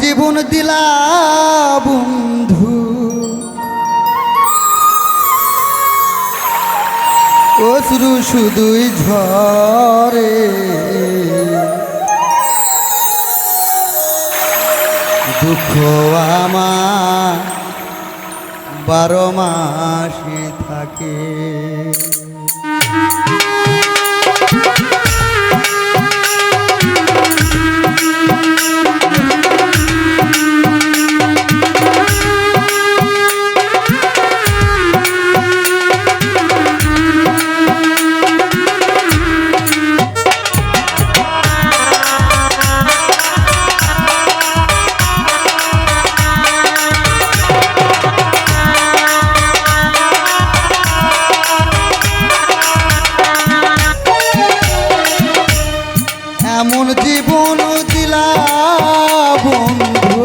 জীবন দিলা বন্ধু। অশ্রু শুধুই ঝরে। দুঃখ আমার বারো মাসে থাকে। এমন জীবন দিলা বন্ধু।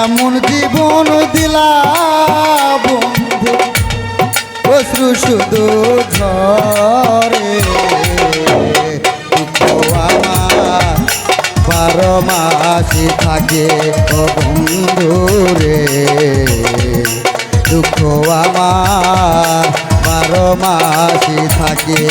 এমন জীবন দিলা বন্ধু। অশ্রু শুধু ঝরে বারো মাসে থাকে বন্ধু রে। দুঃখ আমার বারো মাসি থাকে।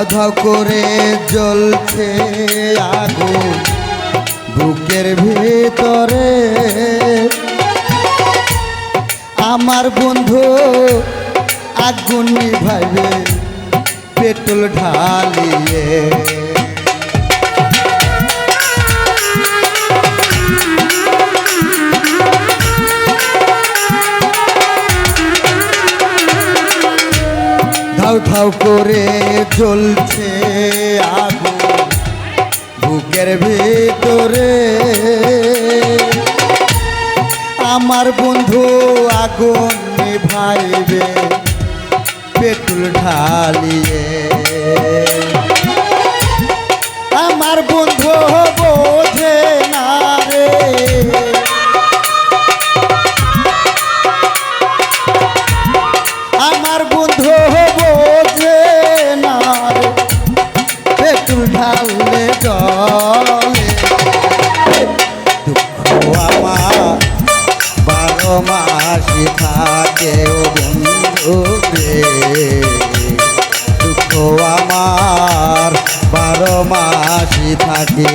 ধাও ধাও করে জ্বলছে আগুন। বুকের ভিতরে। আমার বন্ধু আগুন নিভাইবে পেট্রোল ঢালিয়ে। ধাউ ঠাউ করে চলছে আগুন। বুকের ভিতরে আমার বন্ধু আগুন নিভাইবে পেট্রোল ঢালিয়ে দুঃখ আমার বারো মাসি থাকে।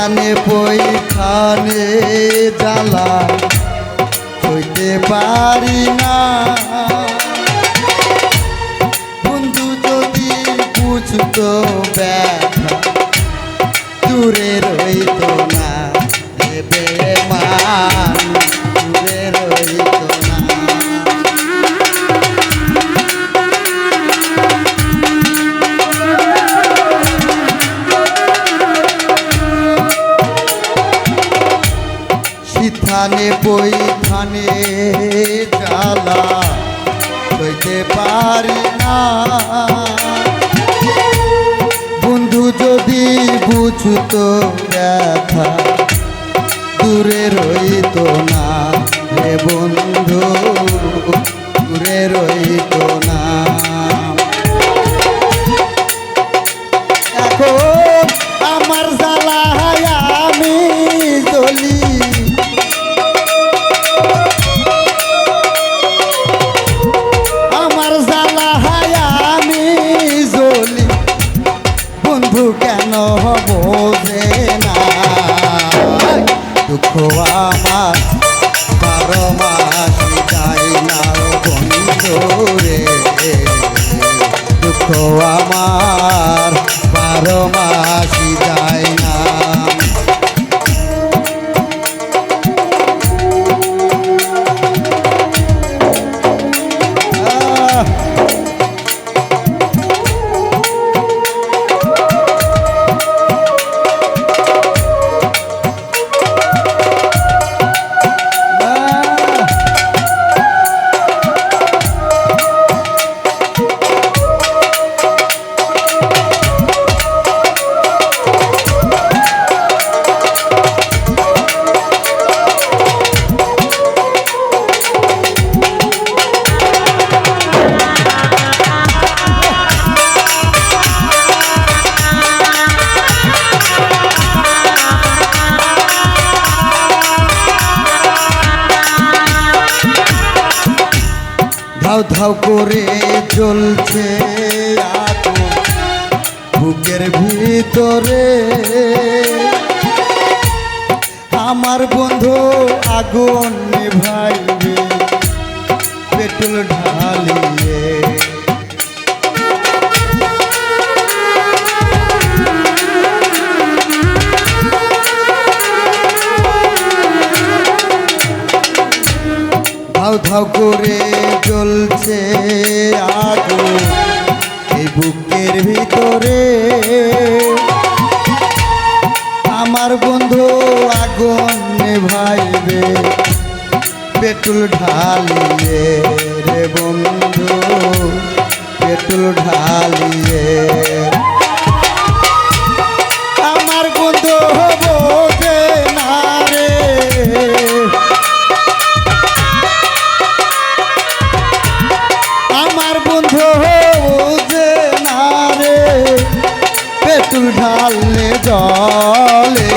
শীতানে পৈখানে জ্বালা হইতে পারি না। বন্ধু যদি বুঝতো ব্যথা দূরে রইত না, দেবে মান শীতানে বইখানে জ্বালা হইতে পারি না। বন্ধু যদি বুঝতো ব্যথা, দূরে রইত না রে বন্ধু, দূরে রইত না। রে দুঃখ আমার বারো ধাও ধাও করে চলছে বুকের ভিতরে। আমার বন্ধু আগুন নিভাইবে, পেট্রোল ঢালিয়ে। ধাও ধাও করে জ্বলছে আগুন এই বুকের ভিতরে। আমার বন্ধু আগুন ভাইবে পেটুল ঢালিয়ে রে বন্ধু, পেটুল ঢালিয়ে জল